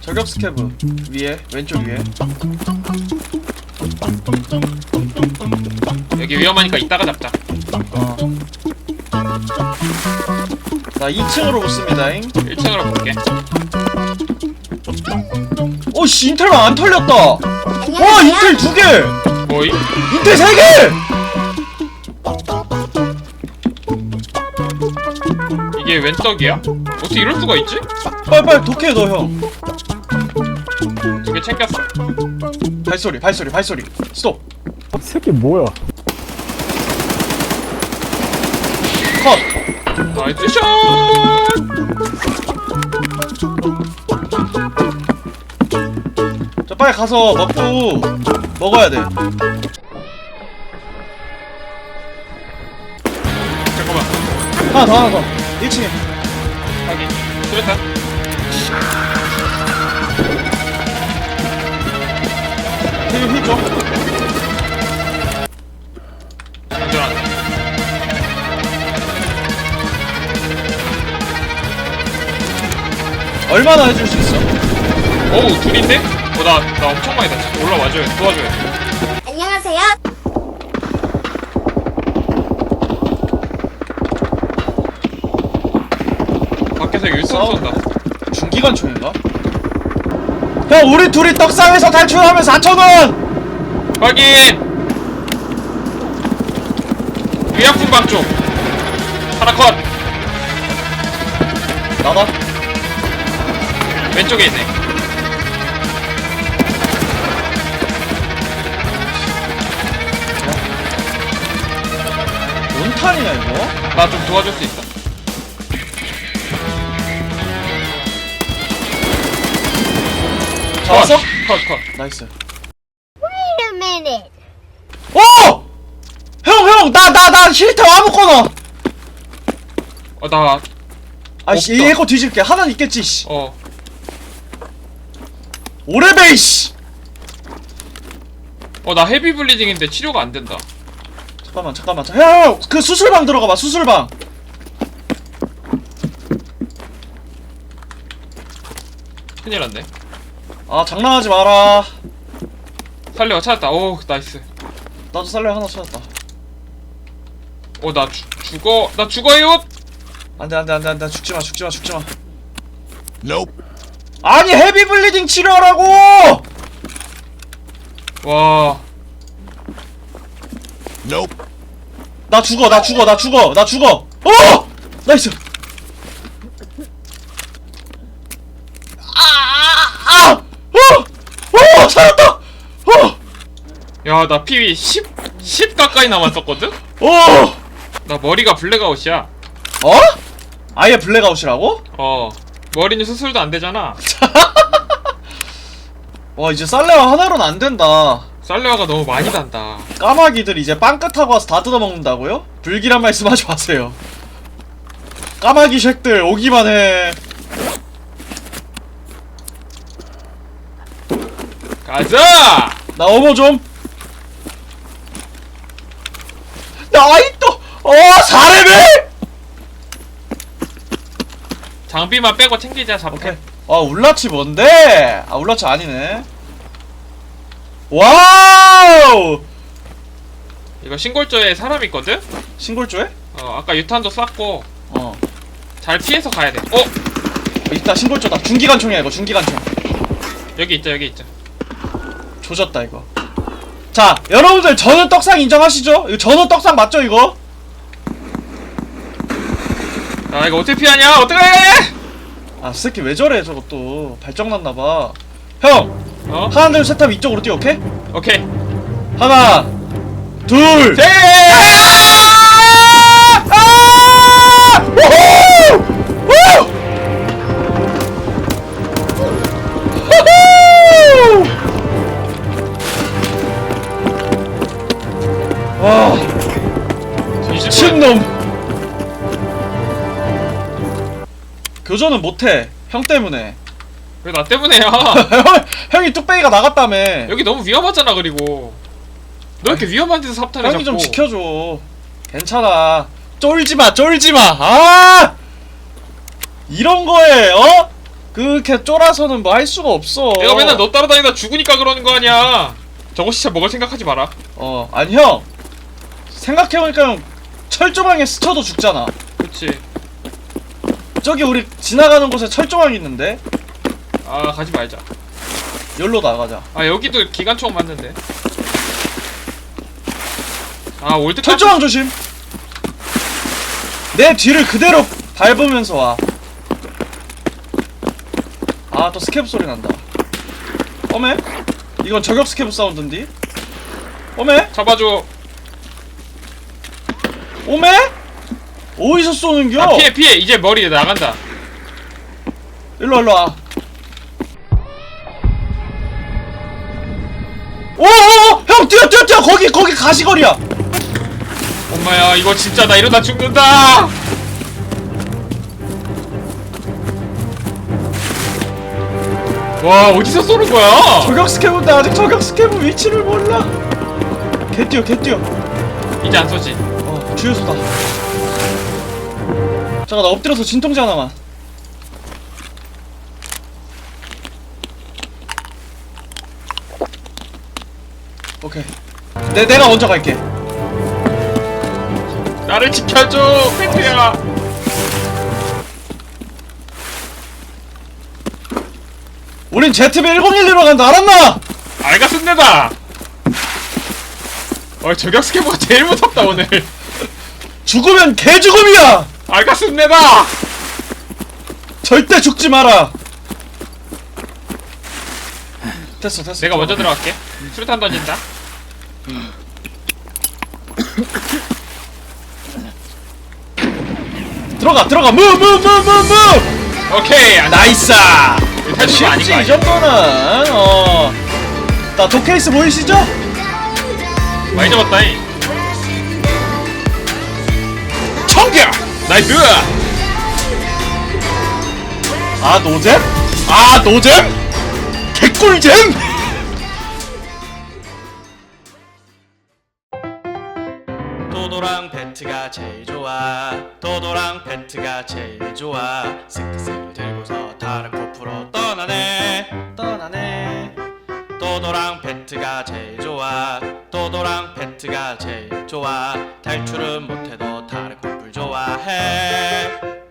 저격 스캐브 위에 왼쪽 위에 여기 위험하니까 이따가 잡자. 나 2층으로 붙습니다잉 1층으로 볼게. 오씨 인텔만 안 털렸다 와 인텔 두개 뭐이? 인텔 세개 웬 떡이야? 어떻게 이럴 수가 있지? 빨리빨리 독해 너형 두 개 챙겼어. 발소리 발소리 발소리 스톱 이 새끼 뭐야? 컷 나이스 샷! 자 빨리 가서 먹고 먹어야 돼 잠깐만. 하나 더 하나 더 1층에 확인. 수류탄. 되게 휘죠 안전하네. 얼마나 해줄 수 있어? 어우, 둘인데? 어, 나, 나 엄청 많이 다쳤어. 올라와줘야 돼. 도와줘야 돼. 밖에서 율성 싸워? 쏜다. 중기관 총인가? 형 우리 둘이 떡상에서 탈출하면 4천원 확인! 위약품 방 쪽. 하나 컷! 나다 왼쪽에 있네. 뭔 탄이야 이거? 나 좀 도와줄 수 있어? 잡았어? 컷, 컷. 나이스 Wait a minute. 오! 형 형 나 나 나 힐템 아무거나 어, 나, 아씨 없다. 얘거 뒤질게 하나 있겠지 씨 어. 오레베이 씨 어, 나 헤비 블리딩인데 치료가 안 된다. 잠깐만 잠깐만 형그 수술방 들어가봐 수술방 큰일 났네. 아 장난하지 마라 살려, 찾았다. 오, 나이스. 나도 살려 하나 찾았다 어, 나 죽, 죽어. 나 죽어요! 안돼 안돼 안돼 안돼 죽지마 죽지마 죽지마 아니 헤비 블리딩 치료하라고 와. 나 죽어 나 죽어 나 죽어 나 죽어 어 나이스 아아아어어 살았다 어! 야, 나 피위 10, 10 가까이 남았었거든? 어어 나 머리가 블랙아웃이야. 어? 아예 블랙아웃이라고? 어. 머리는 수술도 안 되잖아. 와 이제 쌀레와 하나로는 안 된다 살레아가 너무 많이 단다. 까마귀들 이제 빵끝하고 와서 다 뜯어먹는다고요? 불길한 말씀 하지 마세요 까마귀 쉑들 오기만 해 가자! 나 어머 좀. 나이또 어 사레벨. 장비만 빼고 챙기자, 잡게. 오케이. 아 울라치 뭔데? 아 울라치 아니네. 와우. 이거 신골조에 사람 있거든? 신골조에? 어, 아까 유탄도 쐈고, 어. 잘 피해서 가야 돼. 어? 이따 신골조다. 중기관총이야 이거 중기관총. 여기 있자, 여기 있자. 조졌다 이거. 자 여러분들 저는 떡상 인정하시죠? 이거 저는 떡상 맞죠 이거? 야, 이거 어떻게 피하냐? 어떡해! 아 새끼 왜 저래 저것도 발정났나봐. 형 어? 하나 둘 셋 하면 이쪽으로 뛰어 오케이? 오케이. 하나 둘 셋! 아! 우후! 와, 미친놈. 교전은 못해. 형 때문에. 왜 나 때문에야? 형, 형이 뚝배기가 나갔다며. 여기 너무 위험하잖아, 그리고. 너 이렇게 위험한 데서 삽탄을 형이 좀 잡고. 지켜줘. 괜찮아. 쫄지마 쫄지마 아 이런 거에 어 그렇게 쫄아서는 뭐 할 수가 없어 내가 맨날 너 따라다니다 죽으니까 그러는 거 아니야 저거 진짜 먹을 생각하지 마라 어 아니 형 생각해보니까 형 철조망에 스쳐도 죽잖아. 그치? 저기 우리 지나가는 곳에 철조망이 있는데? 아 가지 말자. 여기로 나가자. 아 여기도 기관총 맞는데. 아 올드 철조망 조심! 내 뒤를 그대로 밟으면서 와. 아 또 스캡 소리 난다. 어메? 이건 저격 스캡 사운드인디? 어메? 잡아줘 오메? 어디서 쏘는겨? 아 피해 피해 이제 머리 나간다 일로 와, 일로 와. 오오오! 형 뛰어 뛰어 뛰어 거기 거기 가시거리야. 엄마야 이거 진짜 나 이러다 죽는다 와 어디서 쏘는 거야 저격 스캐브인데 아직 저격 스캐브 위치를 몰라. 개 뛰어 개 뛰어. 이제 안 쏘지 어 주유소다. 잠깐 나 엎드려서 진통제 하나만. 오케이. 내 내가 먼저 갈게. 나를 지켜줘 페트야 우린 ZB 1011로 간다 알았나? 알겠습니다 어 저격 스캐버가 제일 무섭다 오늘 죽으면 개 죽음이야. 알겠습니다 절대 죽지 마라. 됐어 됐어. 내가 먼저 들어갈게 수류탄 던진다 들어가 들어가 무 무 무 무 무. 오케이 안 나이스. 탈출이 아닌 거 쉽지 이 아니야 정도는 어. 나 도케이스 보이시죠? 많이 잡았다잉 나이스! 아 노잼? 아 노잼? 개꿀잼? 도도랑 배트가 제일 좋아. 도도랑 배트가 제일 좋아. 스크스를 들고서 다른 코프로 떠나네. 떠나네. 도도랑 배트가 제일 좋아. 도도랑 배트가 제일 좋아. 탈출은 못해도 嗨